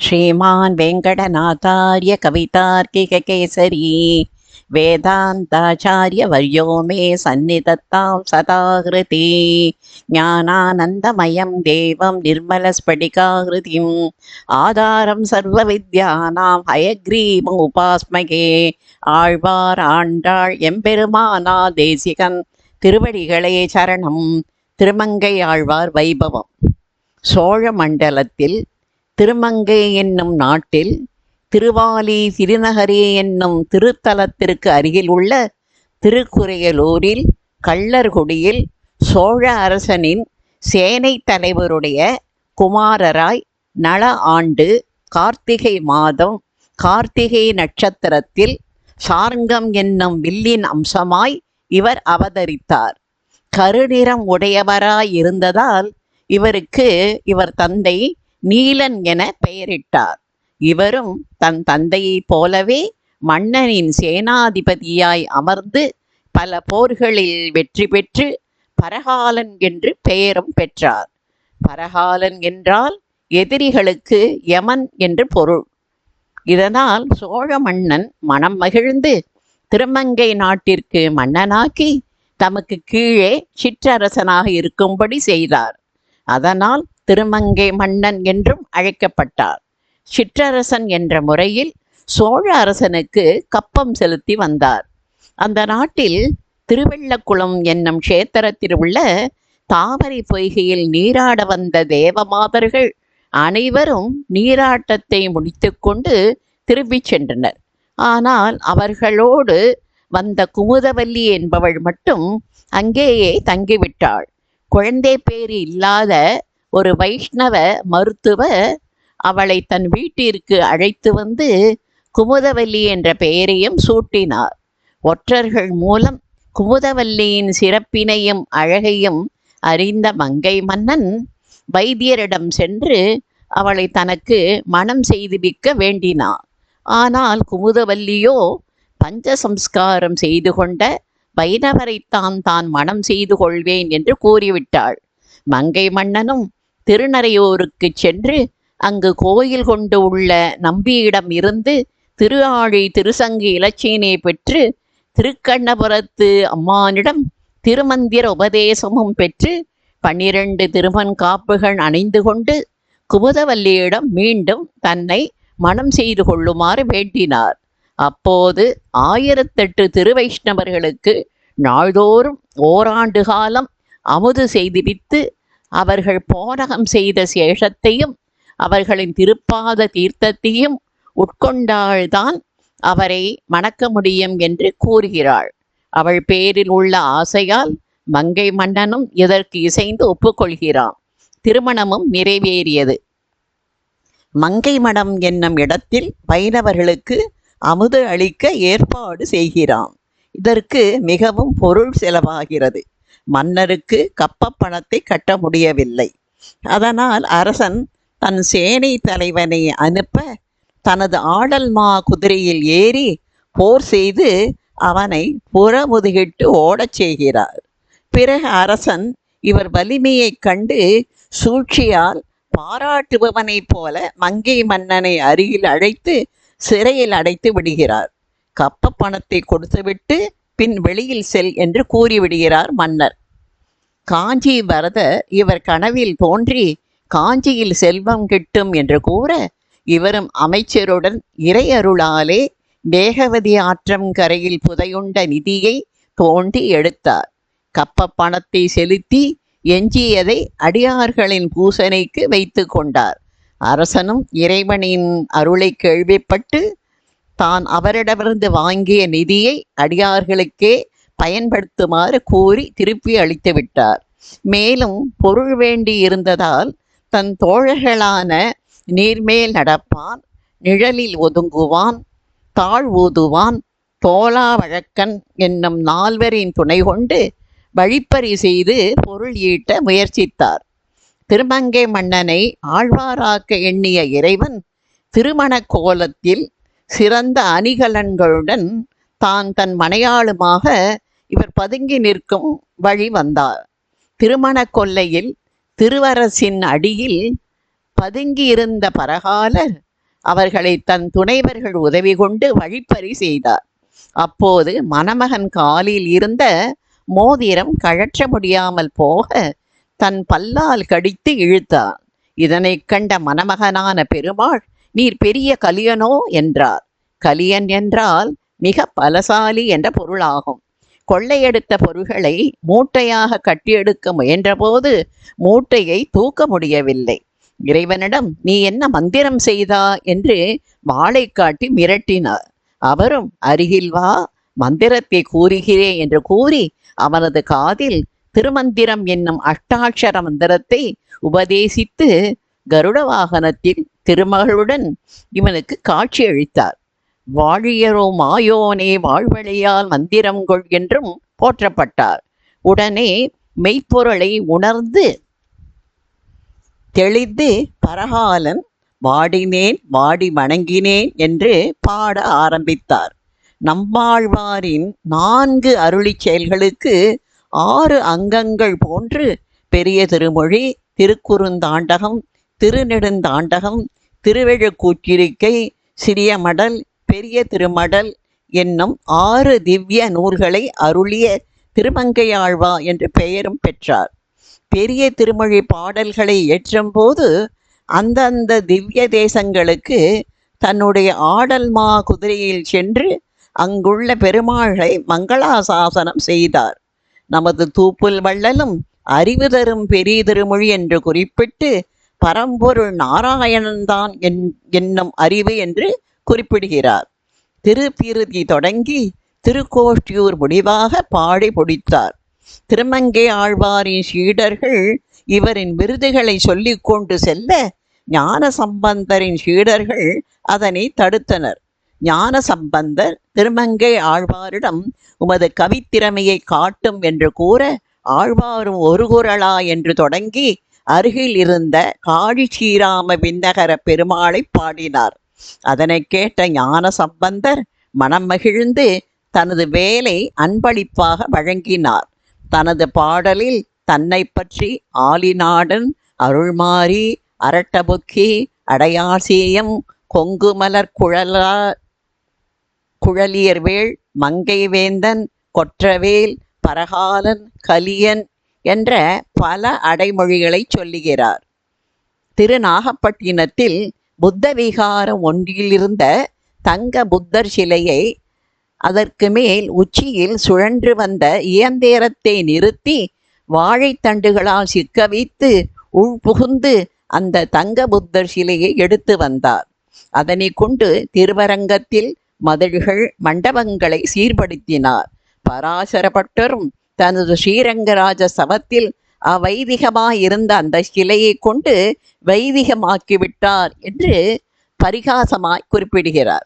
श्रीमान् वेङ्कटनाथार्य कवितार्किककेसरी वेदान्ताचार्यवर्यो मे सन्निधत्तां सदाहृति ज्ञानानन्दमयं देवं निर्मलस्फटिकाहृतिम् आधारं सर्वविद्यानां हयग्रीवमुपास्मगे ஆழ்வார் ஆண்டாள் எம்பெருமானா தேசிகன் திருவடிகளே சரணம் திருமங்கை ஆழ்வார் வைபவம் சோழ மண்டலத்தில் திருமங்கை என்னும் நாட்டில் திருவாலி திருநகரே என்னும் திருத்தலத்திற்கு அருகில் உள்ள திருக்குறையலூரில் கள்ளர்குடியில் சோழ அரசனின் சேனை தலைவருடைய குமாரராய் நல ஆண்டு கார்த்திகை மாதம் கார்த்திகை நட்சத்திரத்தில் சார்ங்கம் என்னும் வில்லின் அம்சமாய் இவர் அவதரித்தார். கருநிறம் உடையவராய் இருந்ததால் இவருக்கு இவர் தந்தை நீலன் என பெயரிட்டார். இவரும் தன் தந்தையைப் போலவே மன்னனின் சேனாதிபதியாய் அமர்ந்து பல போர்களில் வெற்றி பெற்று பரகாலன் என்று பெயரும் பெற்றார். பரகாலன் என்றால் எதிரிகளுக்கு யமன் என்று பொருள். இதனால் சோழ மன்னன் மனம் மகிழ்ந்து திருமங்கை நாட்டிற்கு மன்னனாக்கி தமக்கு கீழே சிற்றரசனாக இருக்கும்படி செய்தார். அதனால் திருமங்கை மன்னன் என்றும் அழைக்கப்பட்டார். சிற்றரசன் என்ற முறையில் சோழ அரசனுக்கு கப்பம் செலுத்தி வந்தார். அந்த நாட்டில் திருவெள்ளக்குளம் என்னும் கஷேத்திரத்தில் உள்ள தாமரை பொய்கையில் நீராட வந்த தேவமாதர்கள் அனைவரும் நீராட்டத்தை முடித்துக்கொண்டு திரும்பிச் சென்றனர். ஆனால் அவர்களோடு வந்த குமுதவல்லி என்பவள் மட்டும் அங்கேயே தங்கிவிட்டாள். குழந்தை பேறு இல்லாத ஒரு வைஷ்ணவ மருத்துவ அவளை தன் வீட்டிற்கு அழைத்து வந்து குமுதவல்லி என்ற பெயரையும் சூட்டினார். ஒற்றர்கள் மூலம் குமுதவல்லியின் சிறப்பினையும் அழகையும் அறிந்த மங்கை மன்னன் வைத்தியரிடம் சென்று அவளை தனக்கு மனம் செய்துவிக்க வேண்டினார். ஆனால் குமுதவல்லியோ பஞ்சசம்ஸ்காரம் செய்து கொண்ட வைணவரைத்தான் தான் மனம் செய்து கொள்வேன் என்று கூறிவிட்டாள். மங்கை மன்னனும் திருநறையூருக்கு சென்று அங்கு கோயில் கொண்டு உள்ள நம்பியிடம் இருந்து திரு ஆழி திருசங்கு இலச்சினை பெற்று திருக்கண்ணபுரத்து அம்மானிடம் திருமந்திர உபதேசமும் பெற்று பன்னிரண்டு திருமன் காப்புகள் அணிந்து கொண்டு குமுதவல்லியிடம் மீண்டும் தன்னை மனம் செய்து கொள்ளுமாறு வேண்டினார். அப்போது ஆயிரத்தெட்டு திருவைஷ்ணவர்களுக்கு நாள்தோறும் ஓராண்டு காலம் அமுது செய்துவித்து அவர்கள் போரகம் செய்த சேஷத்தையும் அவர்களின் திருப்பாத தீர்த்தத்தையும் உட்கொண்டால்தான் அவரை மணக்க முடியும் என்று கூறுகிறாள். அவள் பேரில் உள்ள ஆசையால் மங்கை மன்னனும் இதற்கு இசைந்து ஒப்புக்கொள்கிறான். திருமணமும் நிறைவேறியது. மங்கை மடம் என்னும் இடத்தில் வைணவர்களுக்கு அமுது அளிக்க ஏற்பாடு செய்கிறான். இதற்கு மிகவும் பொருள் செலவாகிறது. மன்னருக்கு கப்ப பணத்தை கட்ட முடியவில்லை. அதனால் அரசன் தன் சேனை தலைவனை அனுப்ப தனது ஆடல் மா குதிரையில் ஏறி போர் செய்து அவனை புறமுதுகிட்டு ஓடச் செய்கிறார். பிறகு அரசன் இவர் வலிமையைக் கண்டு சூழ்ச்சியால் பாராட்டுபவனைப் போல மங்கை மன்னனை அருகில் அழைத்து சிறையில் அடைத்து விடுகிறார். கப்ப பணத்தை கொடுத்துவிட்டு பின் வெளியில் செல் என்று கூறிவிடுகிறார் மன்னர். காஞ்சி வரத இவர் கனவில் தோன்றி காஞ்சியில் செல்வம் கிட்டும் என்று கூற இவரும் அமைச்சருடன் இறையருளாலே வேகவதி ஆற்றம் கரையில் புதையுண்ட நிதியை தோண்டி எடுத்தார். கப்ப பணத்தை செலுத்தி எஞ்சியதை அடியார்களின் பூசனைக்கு வைத்து கொண்டார். அரசனும் இறைவனின் அருளை கேள்விப்பட்டு தான் அவரிடமிருந்து வாங்கிய நிதியை அடியார்களுக்கே பயன்படுத்துமாறு கூறி திருப்பி அளித்து விட்டார் மேலும் பொருள் வேண்டி இருந்ததால் தன் தோழர்களான நீர்மேல் நடப்பான் நிழலில் ஒதுங்குவான் தாழ் ஊதுவான் தோலா வழக்கன் என்னும் நால்வரின் துணை கொண்டு வழிப்பறி செய்து பொருள் ஈட்ட முயற்சித்தார். திருமங்கை மன்னனை ஆழ்வாராக்க எண்ணிய இறைவன் திருமண கோலத்தில் சிறந்த அணிகலன்களுடன் தான் தன் மனையாளுமாக இவர் பதுங்கி நிற்கும் வழி வந்தார். திருமண கொல்லையில் திருவரசின் அடியில் பதுங்கியிருந்த பரகாலர் அவர்களை தன் துணைவர்கள் உதவி கொண்டு வழிப்பறி செய்தார். அப்போது மணமகன் காலில் இருந்த மோதிரம் கழற்ற முடியாமல் போக தன் பல்லால் கடித்து இழுத்தார் இதனைக் கண்ட மணமகனான பெருமாள் நீர் பெரிய கலியனோ? என்றார். கலியன் என்றால் மிக பலசாலி என்ற பொருளாகும். கொள்ளையெடுத்த பொருள்களை மூட்டையாக கட்டியெடுக்க முயன்றபோது மூட்டையை தூக்க முடியவில்லை. இறைவனிடம் நீ என்ன மந்திரம் செய்தா? என்று வாளை காட்டி மிரட்டினார். அவரும் அருகில் வா மந்திரத்தை கூறுகிறேன் என்று கூறி அவனது காதில் திருமந்திரம் என்னும் அஷ்டாட்சர மந்திரத்தை உபதேசித்து கருட வாகனத்தில் திருமகளுடன் இவனுக்கு காட்சி அளித்தார் வாழியரோ மாயோனே வாழ்வழியால் மந்திரம் கொள் என்றும் போற்றப்பட்டார். உடனே மெய்ப்பொருளை உணர்ந்து தெளிந்து பரகாலன் வாடினேன் வாடி வணங்கினேன் என்று பாட ஆரம்பித்தார். நம்மாழ்வாரின் நான்கு அருளி செயல்களுக்கு ஆறு அங்கங்கள் போன்று பெரிய திருமொழி திருக்குறுந்தாண்டகம் திருநெடுந்தாண்டகம் திருவெழுக்கூற்றிருக்கை சிறிய மடல் பெரிய திருமடல் என்னும் ஆறு திவ்ய நூல்களை அருளிய திருமங்கையாழ்வா என்று பெயரும் பெற்றார். பெரிய திருமொழி பாடல்களை ஏற்றும்போது அந்தந்த திவ்ய தேசங்களுக்கு தன்னுடைய ஆடல் மா குதிரையில் சென்று அங்குள்ள பெருமாளை மங்களாசாசனம் செய்தார். நமது தூப்புல் வள்ளலும் அறிவு தரும் பெரிய திருமொழி என்று குறிப்பிட்டு பரம்பொருள் நாராயணன்தான் என் என்னும் அறிவு என்று குறிப்பிடுகிறார். திருப்பிருதி தொடங்கி திருக்கோஷ்டியூர் முடிவாக பாடி முடித்தார். திருமங்கை ஆழ்வாரின் சீடர்கள் இவரின் விருதுகளை சொல்லிக்கொண்டு செல்ல ஞான சம்பந்தரின் சீடர்கள் அதனை தடுத்தனர். ஞான சம்பந்தர் திருமங்கை ஆழ்வாரிடம் உமது கவித்திறமையை காட்டும் என்று கூற ஆழ்வாரும் ஒரு குரலா என்று தொடங்கி அருகில் இருந்த காழி ஸ்ரீராம விண்ணகர பெருமாளை பாடினார். அதனை கேட்ட ஞான சம்பந்தர் மனம் மகிழ்ந்து தனது வேலை அன்பளிப்பாக வழங்கினார். தனது பாடலில் தன்னை பற்றி ஆலிநாடன் அருள்மாரி அரட்டபுக்கி அடையாசேயம் கொங்குமலர் குழலா குழலியர்வேள் மங்கைவேந்தன் கொற்றவேல் பரகாலன் கலியன் என்ற பல அடைமொழிகளை சொல்லுகிறார். திருநாகப்பட்டினத்தில் புத்த விகாரம் ஒன்றிலிருந்த தங்க புத்தர் சிலையை அதற்கு மேல் உச்சியில் சுழன்று வந்த இயந்தேரத்தை நிறுத்தி வாழைத்தண்டுகளால் சிக்க வைத்து உள்புகுந்து அந்த தங்க புத்தர் சிலையை எடுத்து வந்தார். அதனை கொண்டு திருவரங்கத்தில் மதில்கள் மண்டபங்களை சீர்படுத்தினார். பராசரப்பட்டரும் தனது ஸ்ரீரங்கராஜ சவத்தில் அவைதிகமாயிருந்த அந்த சிலையை கொண்டு வைதிகமாக்கி விட்டார் என்று பரிகாசமாய் குறிப்பிடுகிறார்.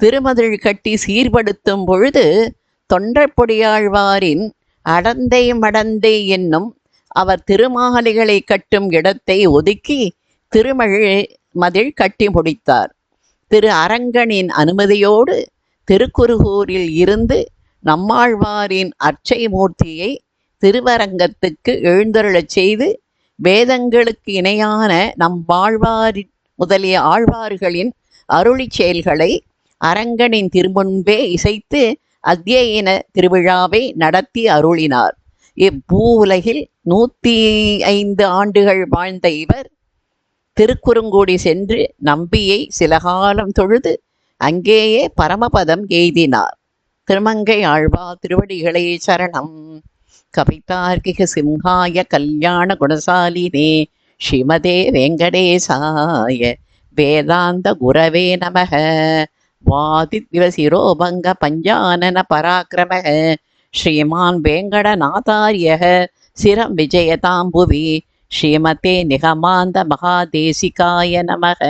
திருமதில் கட்டி சீர்படுத்தும் பொழுது தொண்டற்பொடியாழ்வாரின் அடந்தை மடந்தை என்னும் அவர் திருமாலைகளை கட்டும் இடத்தை ஒதுக்கி திருமழி மதில் கட்டி முடித்தார். திரு அரங்கனின் அனுமதியோடு திருக்குறுகூரில் இருந்து நம்மாழ்வாரின் அர்ச்சை மூர்த்தியை திருவரங்கத்துக்கு எழுந்தருளச் செய்து வேதங்களுக்கு இணையான நம் வாழ்வாரி முதலிய ஆழ்வார்களின் அருளிச் செயல்களை அரங்கனின் திருமுன்பே இசைத்து அத்தியன திருவிழாவை நடத்தி அருளினார். இப்பூ உலகில் நூற்றி ஐந்து ஆண்டுகள் வாழ்ந்த இவர் திருக்குறுங்கூடி சென்று நம்பியை சில காலம் தொழுது அங்கேயே பரமபதம் எய்தினார். திருமங்கை ஆழ்வா திருவடிகளே சரணம். கவிதார்க்கிக சிம்ஹாய கல்யாண குணசாலினே ஸ்ரீமதே வெங்கடேசாய வேதாந்த குரவே நமக. வாதித்யசிரோபங்க பஞ்சானன பராக்கிரம ஸ்ரீமான் வேங்கடநாதாரிய சிரம் விஜயதாம்புவி. ஸ்ரீமதே நிகமாந்த மகாதேசிகாய நமக.